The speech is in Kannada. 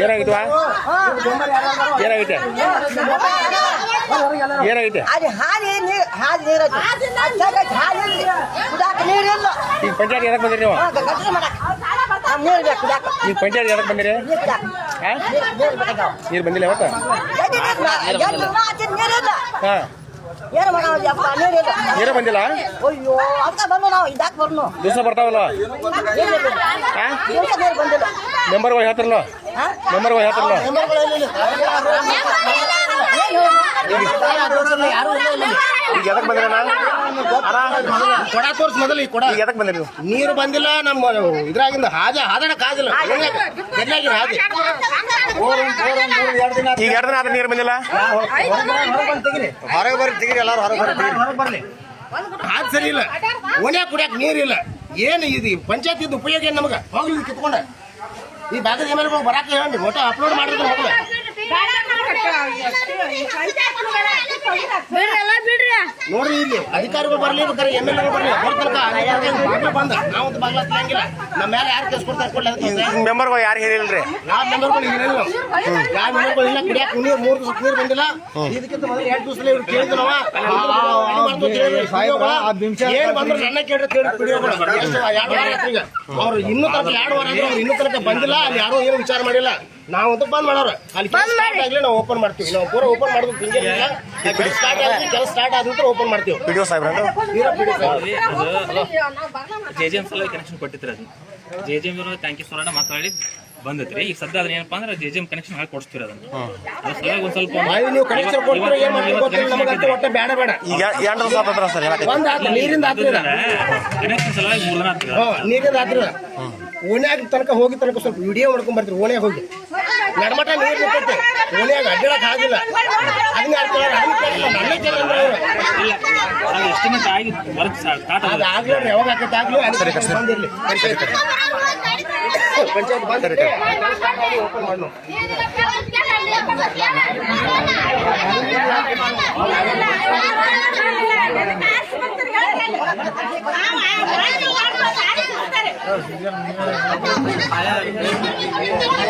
ಏನಾಗಿದ್ವಾ ಏನಾಗೈತೆ ಏನಾಗೈತೆ ಈಗ ಪಂಚಾಯತ್ ಏನಕ್ಕೆ ಬಂದಿರಿ ನೀವು? ಈಗ ಪಂಚಾಯತ್ ಎದಕ್ಕೆ ಬಂದಿರಿ? ಹಾ? ನೀರು ಬಂದಿಲ್ಲ ಯಾವತ್ತ? ಹಾ. ನೀರೇ ಬಂದಿಲ್ಲ? ನಾವು. ದಿವಸ ಬರ್ತಾವಲ್ಲ? ಮೆಂಬರ್ಗಳು ಹೇಳ್ತಾರಲ್ಲ? ಮೆಂಬರ್ಗಳು ಹೇಳ್ತಾರಲ್ಲ? ಈಗ ಎದಕ್ಕೆ ಬಂದಿರ ಕೊಡ ತೋರ್ಸ್ ಮೊದಲು ಈ ಕೊಡ ಎದಕ್ ಎದಕ್ಕೆ ಬಂದಿರಿ ನೀವು ನೀರು ಬಂದಿಲ್ಲ ನಮ್ಮ ಇದ್ರಾಗಿಂದ ಹಾಜ ಹಾದಣ ಕಾದಿಲ್ಲ ಎಲ್ಲಾಗಿನ ಹಾದಿ ಈಗ ಎರಡು ದಿನ ಆದ್ರೆ ನೀರು ಬಂದಿಲ್ಲ ಹೊರಗೆ ಬರ್ರಿ ತೆಗಿರಿ ಎಲ್ಲಾರು ಹೊರಗೆ ಬರ್ರಿ ಹಾದ್ ಸರಿ ಇಲ್ಲ ಓಣ್ಯಾಗ ಕುಡಿಯಕ್ ನೀರಿಲ್ಲ ಏನು ಇದು ಪಂಚಾಯತ್ ಇದ್ದು ಉಪಯೋಗ ಏನು ನಮಗೆ ಹೋಗ್ಲಿ ಕಿತ್ಕೊಂಡ ಈ ಭಾಗದ ಏನಾದ್ರು ಬರಾಕ ಹೇಳಿ ಫೋಟೋ ಅಪ್ಲೋಡ್ ಮಾಡಿದ್ರೆ ಹೋಗ್ಲಿ ನೋಡ್ರಿ ಇಲ್ಲಿ ಅಧಿಕಾರಿಗಳು ಬರ್ಲಿ ಬೇಕಾರೆ ಎಂ ಎಲ್ ಎ ಬರ್ಲಿ ಅವ್ರ ತನಕ ಬಾಗ್ಲ ಬಂದ ನಾವು ಬಾಗ್ಲ ತಿಳಂಗಿಲ್ಲ ನಮ್ಮ ಮೇಲೆ ಯಾರು ಕೇಸ್ ಕೊಡ್ತಾರೆ ಕೊಡ್ಲಿ ಅದಕ್ಕೆ ಈಗ ಮೆಂಬರ್ಗಳು ಯಾರು ಹೇಳಿಲ್ರಿ ಯಾವ ಮೆಂಬರ್ಗಳು ಹೇಳಿಲ್ಲ ಯಾವ ಮೆಂಬರ್ಗಳು ಇಲ್ಲ ಕುಡಿಯಕ್ ನೀರು ಮೂರು ದಿವಸ ನೀರು ಬಂದಿಲ್ಲ ಇದಕ್ಕಿಂತ ಮೊದಲು ಎರಡು ಇವ್ರು ಕೇಳಿದ್ರು ನಾವು ಏನ್ ಬಂದ್ರು ನನ್ನ ಕೇಳಿ ಕೇಳಿ ಕುಡಿಯೋಗಳು ಎಷ್ಟು ಎರಡು ವಾರ ಅವ್ರು ಇನ್ನೂ ತನಕ ಎರಡು ವಾರ ಅವ್ರು ಇನ್ನೂ ತನಕ ಬಂದಿಲ್ಲ ಅಲ್ಲಿ ಯಾರು ಏನು ವಿಚಾರ ಮಾಡಿಲ್ಲ ನಾವು ಅಂತ ಬಂದ್ ಮಾಡೋರು. ಅಲ್ಲಿ ಕೆಲಸ ಸ್ಟಾರ್ಟ್ ಆಗಲಿ ನಾವು ಓಪನ್ ಮಾಡ್ತೀವಿ. ನಾವು ಪೂರ ಓಪನ್ ಮಾಡೋದು ಸ್ಟಾರ್ಟ್ ಆದ್ರೆ ಕೆಲಸ ಸ್ಟಾರ್ಟ್ ಆದ ನಂತರ ಓಪನ್ ಮಾಡ್ತೀವಿ. ಸಾಹೇಬ್ರ. ಜೆ ಜೆ ಎಂ ಸಲ ಕನೆಕ್ಷನ್ ಕೊಟ್ಟಿದ್ರಿ ಅದು. ಜೆ ಜೆ ಎಂ ಯು ಸೋಲಾಡ ಮಾತಾಡಿ ಬಂದೈತ್ರಿ ಈಗ ಸದ್ಯ ಅದನ್ನ ಏನಪ್ಪಾ ಅಂದ್ರೆ ಜೆ ಜಿ ಎಂ ಕನೆಕ್ಷನ್ ಹಾಕಿ ಕೊಡಿಸ್ತೀರ ಅದನ್ನ. ಅದ್ರ ಸಲುವಾಗಿ ಒಂದ್ ಸ್ವಲ್ಪ ನೀವು ಕನೆಕ್ಷನ್ ಕೊಡ್ತೀರ ಏನ್ ಗೊತ್ತಿಲ್ಲ ಒಟ್ಟೆ ಬೇಡ ಬೇಡ. ಈಗ ಎರಡು ಸರ್ ಒಂದ್ ನೀರಿಂದ ಕನೆಕ್ಷನ್ ಸಲುವಾಗಿ ನೀರಿಂದ ಓಣ್ಯಾಗ ತನಕ ಹೋಗಿ ತನಕ ಸ್ವಲ್ಪ ವಿಡಿಯೋ ಮಾಡ್ಕೊಂಡ್ ಬರ್ತೀರಿ. ಓಣ್ಯಾಗ ಹೋಗಿ. ನಡ್ಮಟ ನೀರ್ ನಿಂತೈತೆ ಓಣ್ಯಾಗ ಅಡ್ಡಾಡಕ್ ಆಗಿಲ್ಲ. ಅದನ್ನ ಯಾರು ಕೇಳಾರ ಅದನ್ನ ಕೇಳಿಲ್ಲ ನನ್ನೇ ಕೇಳಂದ್ರೆ ಅವ್ರು. ಇಲ್ಲ ಅದು ಎಸ್ಟಿಮೇಟ್ ಆಗಿ ವರ್ಕ್ ಸ್ಟಾರ್ಟ್ ಅದು ಆಗಿದೆ. ಆಗ್ಲಿ ಯಾವಾಗ ಆಕೈತೆ ಆಗ್ಲಿ ಅಲ್ಲಿ ಬಂದಿರ್ಲಿ. ಪಂಚಾಯತ್ ಬಂದಿರ್ಲಿ ಓಪನ್ ಮಾಡು ಪಡ